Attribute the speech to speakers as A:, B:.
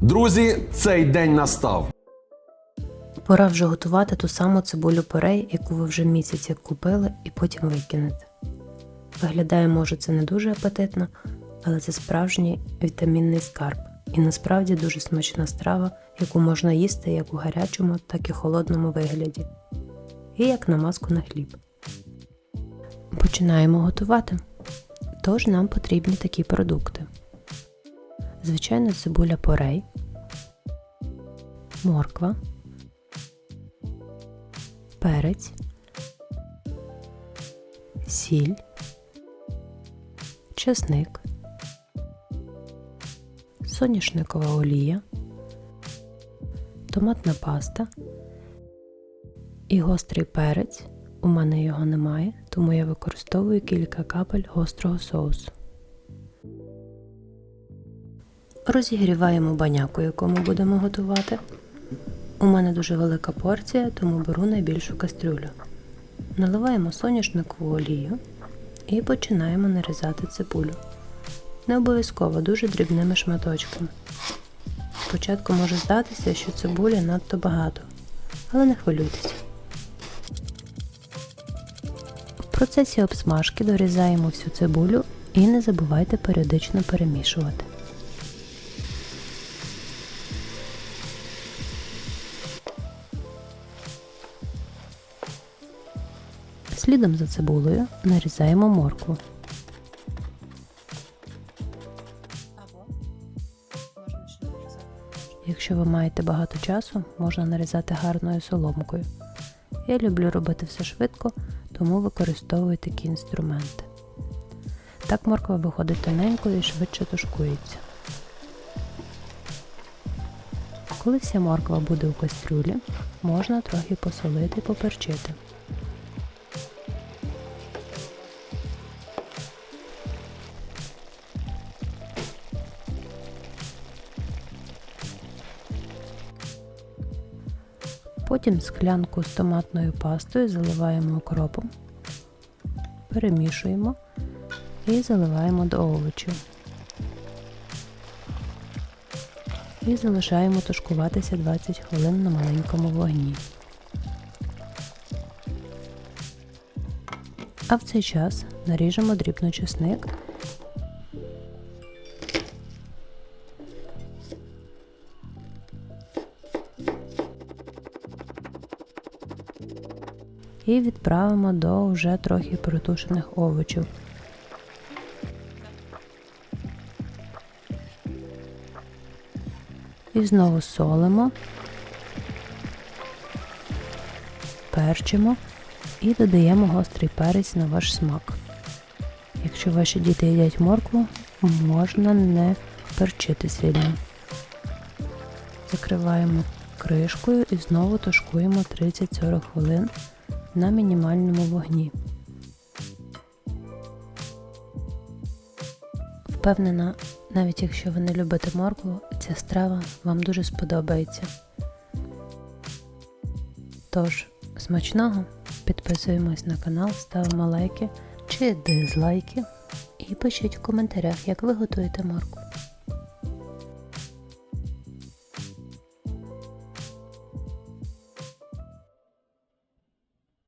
A: Друзі, цей день настав.
B: Пора вже готувати ту саму цибулю порей, яку ви вже місяць як купили і потім викинете. Виглядає, може, це не дуже апетитно, але це справжній вітамінний скарб і насправді дуже смачна страва, яку можна їсти як у гарячому, так і холодному вигляді. І як намазку на хліб. Починаємо готувати. Тож нам потрібні такі продукти. Звичайно, цибуля порей, морква, перець, сіль, чесник, соняшникова олія, томатна паста. І гострий перець. У мене його немає, тому я використовую кілька капель гострого соусу. Розігріваємо баняку, яку ми будемо готувати. У мене дуже велика порція, тому беру найбільшу кастрюлю. Наливаємо соняшникову олію і починаємо нарізати цибулю. Не обов'язково дуже дрібними шматочками. Спочатку може здатися, що цибулі надто багато, але не хвилюйтеся. В процесі обсмажки дорізаємо всю цибулю і не забувайте періодично перемішувати. Слідом за цибулею нарізаємо моркву. Якщо ви маєте багато часу, можна нарізати гарною соломкою. Я люблю робити все швидко, тому використовую такі інструменти. Так морква виходить тоненькою і швидше тушкується. Коли вся морква буде у кастрюлі, можна трохи посолити і поперчити. Потім склянку з томатною пастою заливаємо окропом, перемішуємо і заливаємо до овочів. І залишаємо тушкуватися 20 хвилин на маленькому вогні. А в цей час наріжемо дрібно чесник і відправимо до вже трохи протушених овочів. І знову солимо, перчимо і додаємо гострий перець на ваш смак. Якщо ваші діти їдять моркву, можна не перчити сильно. Закриваємо кришкою і знову тушкуємо 30-40 хвилин на мінімальному вогні. Впевнена, навіть якщо ви не любите моркву, ця страва вам дуже сподобається. Тож, смачного, підписуємось на канал, ставимо лайки чи дизлайки і пишіть в коментарях, як ви готуєте моркву.